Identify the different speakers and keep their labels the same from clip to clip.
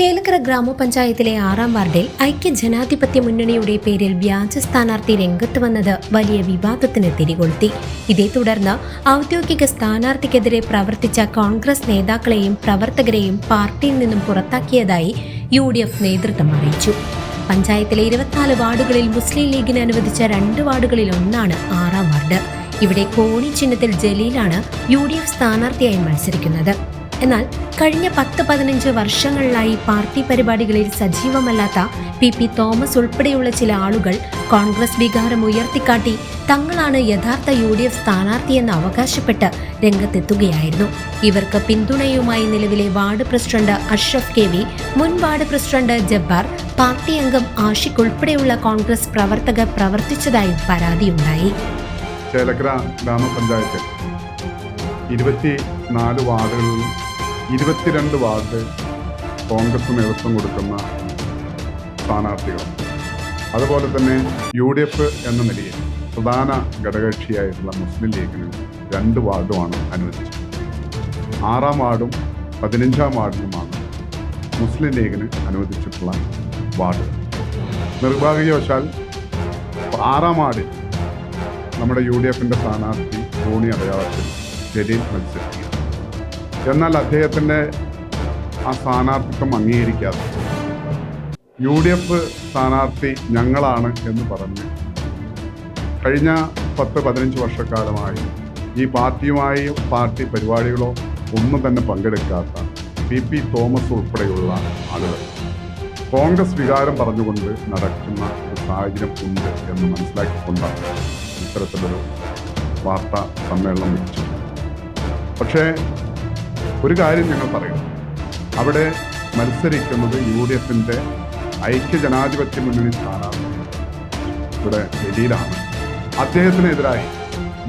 Speaker 1: Chelakkara ഗ്രാമപഞ്ചായത്തിലെ ആറാം വാർഡിൽ ഐക്യ ജനാധിപത്യ മുന്നണിയുടെ പേരിൽ വ്യാജ സ്ഥാനാർത്ഥി രംഗത്ത് വന്നത് വലിയ വിവാദത്തിന് തിരികൊളുത്തി. ഇതേ തുടർന്ന് ഔദ്യോഗിക സ്ഥാനാർത്ഥിക്കെതിരെ പ്രവർത്തിച്ച കോൺഗ്രസ് നേതാക്കളെയും പ്രവർത്തകരെയും പാർട്ടിയിൽ നിന്നും പുറത്താക്കിയതായി യു നേതൃത്വം അറിയിച്ചു. പഞ്ചായത്തിലെ ഇരുപത്തിനാല് വാർഡുകളിൽ മുസ്ലിം ലീഗിന് അനുവദിച്ച രണ്ട് വാർഡുകളിൽ ഒന്നാണ് ആറാം വാർഡ്. ഇവിടെ കോണി ചിഹ്നത്തിൽ ജലീലാണ് യു ഡി എഫ് സ്ഥാനാർത്ഥിയായി മത്സരിക്കുന്നത്. എന്നാൽ കഴിഞ്ഞ പത്ത് പതിനഞ്ച് വർഷങ്ങളിലായി പാർട്ടി പരിപാടികളിൽ സജീവമല്ലാത്ത പി പി തോമസ് ഉൾപ്പെടെയുള്ള ചില ആളുകൾ കോൺഗ്രസ് വികാരം ഉയർത്തിക്കാട്ടി തങ്ങളാണ് യഥാർത്ഥ യു ഡി എഫ് സ്ഥാനാർത്ഥിയെന്ന് അവകാശപ്പെട്ട് രംഗത്തെത്തുകയായിരുന്നു. ഇവർക്ക് പിന്തുണയുമായി നിലവിലെ ward president Ashraf K V മുൻ വാർഡ് പ്രസിഡന്റ് ജബ്ബാർ പാർട്ടി അംഗം ആഷിഖ് ഉൾപ്പെടെയുള്ള കോൺഗ്രസ് പ്രവർത്തകർ പ്രവർത്തിച്ചതായും പരാതിയുണ്ടായി.
Speaker 2: ചേലക്കര ഗ്രാമപഞ്ചായത്തിൽ ഇരുപത്തി നാല് വാർഡുകളിൽ ഇരുപത്തിരണ്ട് വാർഡ് കോൺഗ്രസ് നേതൃത്വം കൊടുക്കുന്ന സ്ഥാനാർത്ഥികൾ. അതുപോലെ തന്നെ യു ഡി എഫ് എന്ന നിലയിൽ പ്രധാന ഘടകകക്ഷിയായിട്ടുള്ള മുസ്ലിം ലീഗിന് രണ്ട് വാർഡുമാണ് അനുവദിച്ചത്. ആറാം വാർഡും പതിനഞ്ചാം വാർഡിലുമാണ് മുസ്ലിം ലീഗിന് അനുവദിച്ചിട്ടുള്ള വാർഡുകൾ. നിർഭാഗ്യവശാൽ ആറാം വാർഡിൽ നമ്മുടെ യു ഡി എഫിന്റെ സ്ഥാനാർത്ഥി ധോണി അടയാളത്തിൽ ജലീൽ മത്സരിക്കുക. എന്നാൽ അദ്ദേഹത്തിന്റെ ആ സ്ഥാനാർത്ഥിത്വം അംഗീകരിക്കാതെ യു ഡി എഫ് സ്ഥാനാർത്ഥി ഞങ്ങളാണ് എന്ന് പറഞ്ഞ് കഴിഞ്ഞ പത്ത് പതിനഞ്ച് വർഷക്കാലമായി ഈ പാർട്ടിയുമായി പാർട്ടി പരിപാടികളോ ഒന്നും തന്നെ പങ്കെടുക്കാത്ത പി പി തോമസ് ഉൾപ്പെടെയുള്ള ആളുകൾ. കോൺഗ്രസ് വികാരം പറഞ്ഞുകൊണ്ട് നടക്കുന്ന ഒരു സാഹചര്യം ഉണ്ട് എന്ന് മനസ്സിലാക്കിക്കൊണ്ടാണ്. ഇത്തരത്തിലൊരു വാർത്താ സമ്മേളനം വിളിച്ചു. പക്ഷേ ഒരു കാര്യം ഞങ്ങൾ പറയും. അവിടെ മത്സരിക്കുന്നത് യു ഡി എഫിന്റെ ഐക്യ ജനാധിപത്യ മുന്നണി സ്ഥാനാർത്ഥി ഇവിടെ ഡൽഹിയിലാണ്. അദ്ദേഹത്തിനെതിരായി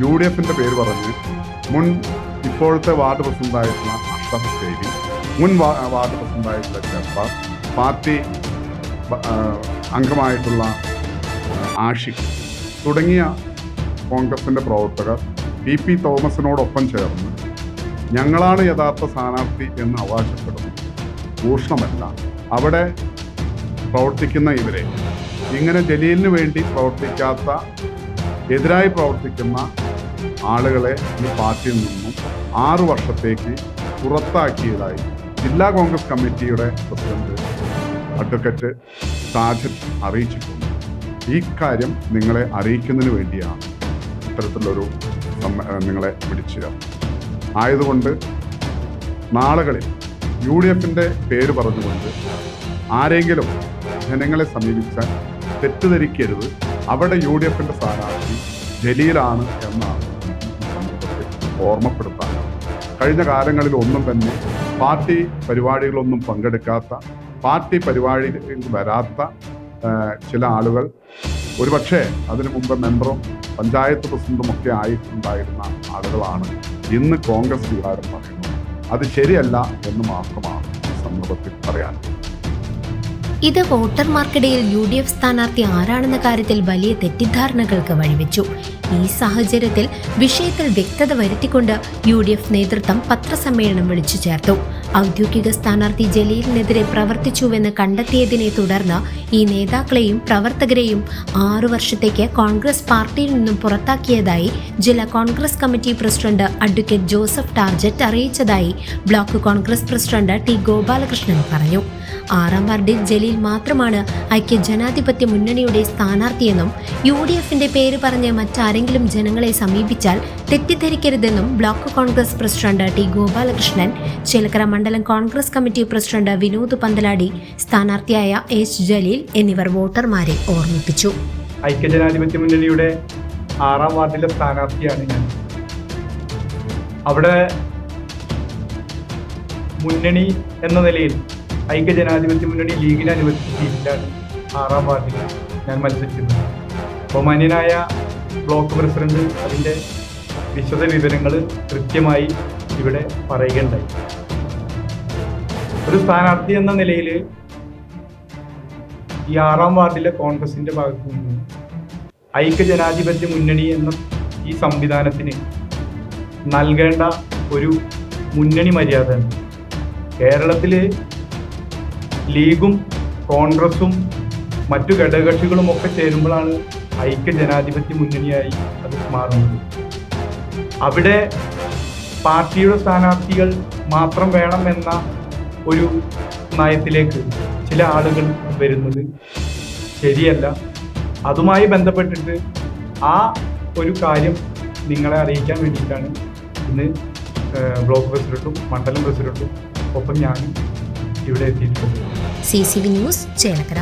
Speaker 2: യു ഡി എഫിന്റെ പേര് പറഞ്ഞ് മുൻ ഇപ്പോഴത്തെ വാർഡ് പ്രസിഡന്റായിട്ടുള്ള അഷ്റഫ് മുൻ വാർഡ് പ്രസിഡന്റായിട്ടുള്ള ജബ്ബാർ പാർട്ടി അംഗമായിട്ടുള്ള ആഷിഖ് തുടങ്ങിയ കോൺഗ്രസിന്റെ പ്രവർത്തകർ പി പി തോമസിനോടൊപ്പം ചേർന്ന് ഞങ്ങളാണ് യഥാർത്ഥ സ്ഥാനാർത്ഥി എന്ന് അവകാശപ്പെടുന്നു. ഭൂഷണമല്ല അവിടെ പ്രവർത്തിക്കുന്ന ഇവരെ ഇങ്ങനെ ജലീലിന് വേണ്ടി പ്രവർത്തിക്കാത്ത എതിരായി പ്രവർത്തിക്കുന്ന ആളുകളെ ഈ പാർട്ടിയിൽ നിന്നും ആറു വർഷത്തേക്ക് പുറത്താക്കിയതായി ജില്ലാ കോൺഗ്രസ് കമ്മിറ്റിയുടെ പ്രസിഡന്റ് അഡ്വക്കേറ്റ് സാജിദ് അറിയിച്ചിട്ടുണ്ട്. ഈ കാര്യം നിങ്ങളെ അറിയിക്കുന്നതിന് വേണ്ടിയാണ് ഏഹ് നിങ്ങളെ വിളിച്ചു ആയതുകൊണ്ട് നാളുകളിൽ യു ഡി എഫിന്റെ പേര് പറഞ്ഞുകൊണ്ട് ആരെങ്കിലും ജനങ്ങളെ സമീപിച്ചാൽ തെറ്റിദ്ധരിക്കരുത്. അവിടെ യു ഡി എഫിന്റെ സ്ഥാനാർത്ഥി ജലീലാണ് എന്നാണ് ഓർമ്മപ്പെടുത്താൻ. കഴിഞ്ഞ കാലങ്ങളിൽ ഒന്നും തന്നെ പാർട്ടി പരിപാടികളൊന്നും പങ്കെടുക്കാത്ത പാർട്ടി പരിപാടിയിൽ വരാത്ത ചില ആളുകൾ ഒരുപക്ഷെ അതിനു മുമ്പ് മെമ്പറും പഞ്ചായത്ത് പ്രസിഡന്റും ഒക്കെ ആയിട്ടുണ്ടായിരുന്ന ആളുകളാണ് ഇന്ന് കോൺഗ്രസ് വികാരം പറയുന്നത്. അത് ശരിയല്ല എന്ന് മാത്രമാണ് ഈ സന്ദർഭത്തിൽ പറയാൻ
Speaker 1: ഇത് വോട്ടർമാർക്കിടയിൽ യു ഡി എഫ് സ്ഥാനാർത്ഥി ആരാണെന്ന കാര്യത്തിൽ വലിയ തെറ്റിദ്ധാരണകൾക്ക് വഴിവെച്ചു. ഈ സാഹചര്യത്തിൽ വിഷയത്തിൽ വ്യക്തത വരുത്തിക്കൊണ്ട് യു ഡി എഫ് നേതൃത്വം പത്രസമ്മേളനം വിളിച്ചു ചേർത്തു. ഔദ്യോഗിക സ്ഥാനാർത്ഥി ജലീലിനെതിരെ പ്രവർത്തിച്ചുവെന്ന് കണ്ടെത്തിയതിനെ തുടർന്ന് ഈ നേതാക്കളെയും പ്രവർത്തകരെയും ആറു വർഷത്തേക്ക് കോൺഗ്രസ് പാർട്ടിയിൽ നിന്നും പുറത്താക്കിയതായി ജില്ലാ Congress committee president advocate Joseph Tajet അറിയിച്ചതായി block Congress president T Gopalakrishnan പറഞ്ഞു. ആറാം വാർഡിൽ ജലീൽ മാത്രമാണ് ഐക്യ ജനാധിപത്യ മുന്നണിയുടെ സ്ഥാനാർത്ഥിയെന്നും യു ഡി എഫിന്റെ പേര് പറഞ്ഞ് മറ്റാരെങ്കിലും ജനങ്ങളെ സമീപിച്ചാൽ തെറ്റിദ്ധരിക്കരുതെന്നും block Congress president T Gopalakrishnan Chelakkara മണ്ഡലം കോൺഗ്രസ് കമ്മിറ്റി പ്രസിഡന്റ് വിനോദ് പന്തലാടി സ്ഥാനാർത്ഥിയായ എച്ച് ജലീൽ എന്നിവർ വോട്ടർമാരെ ഓർമ്മിപ്പിച്ചു.
Speaker 3: ഐക്യജനാധിപത്യ മുന്നണിയുടെ ആറാം വാർഡിലെ സ്ഥാനാർത്ഥിയാണ് ഞാൻ. അവിടെ മുന്നണി എന്ന നിലയിൽ ഐക്യജനാധിപത്യ മുന്നണി ലീഗിനെ അനുവദിച്ച സീറ്റിലാണ് ആറാം വാർഡിൽ ഞാൻ മത്സരിക്കുന്നത് ബഹുമാന്യനായ ബ്ലോക്ക് പ്രസിഡന്റ് അതിന്റെ വിശദ വിവരങ്ങൾ കൃത്യമായി ഇവിടെ പറയുകയുണ്ടായി. ഒരു സ്ഥാനാർത്ഥി എന്ന നിലയിൽ ഈ ആറാം വാർഡിലെ കോൺഗ്രസിന്റെ ഭാഗത്തു നിന്ന് ഐക്യജനാധിപത്യ മുന്നണി എന്ന ഈ സംവിധാനത്തിന് നൽകേണ്ട ഒരു മുന്നണി മര്യാദ കേരളത്തിൽ ലീഗും കോൺഗ്രസും മറ്റു ഘടകകക്ഷികളും ഒക്കെ ചേരുമ്പോഴാണ് ഐക്യജനാധിപത്യ മുന്നണിയായി അത് മാറുന്നത്. അവിടെ പാർട്ടിയുടെ സ്ഥാനാർത്ഥികൾ മാത്രം വേണമെന്ന ഒരു നയത്തിലേക്ക് ചില ആളുകൾ വരുന്നത് ശരിയല്ല. അതുമായി ബന്ധപ്പെട്ടിട്ട് ആ ഒരു കാര്യം നിങ്ങളെ അറിയിക്കാൻ വേണ്ടിയിട്ടാണ് ഇന്ന് ബ്ലോക്ക് പ്രസിഡന്റും മണ്ഡലം പ്രസിഡന്റും ഒപ്പം ഞാൻ ഇവിടെ എത്തിയിട്ടുള്ളത്.
Speaker 1: C C V news Chelakkara.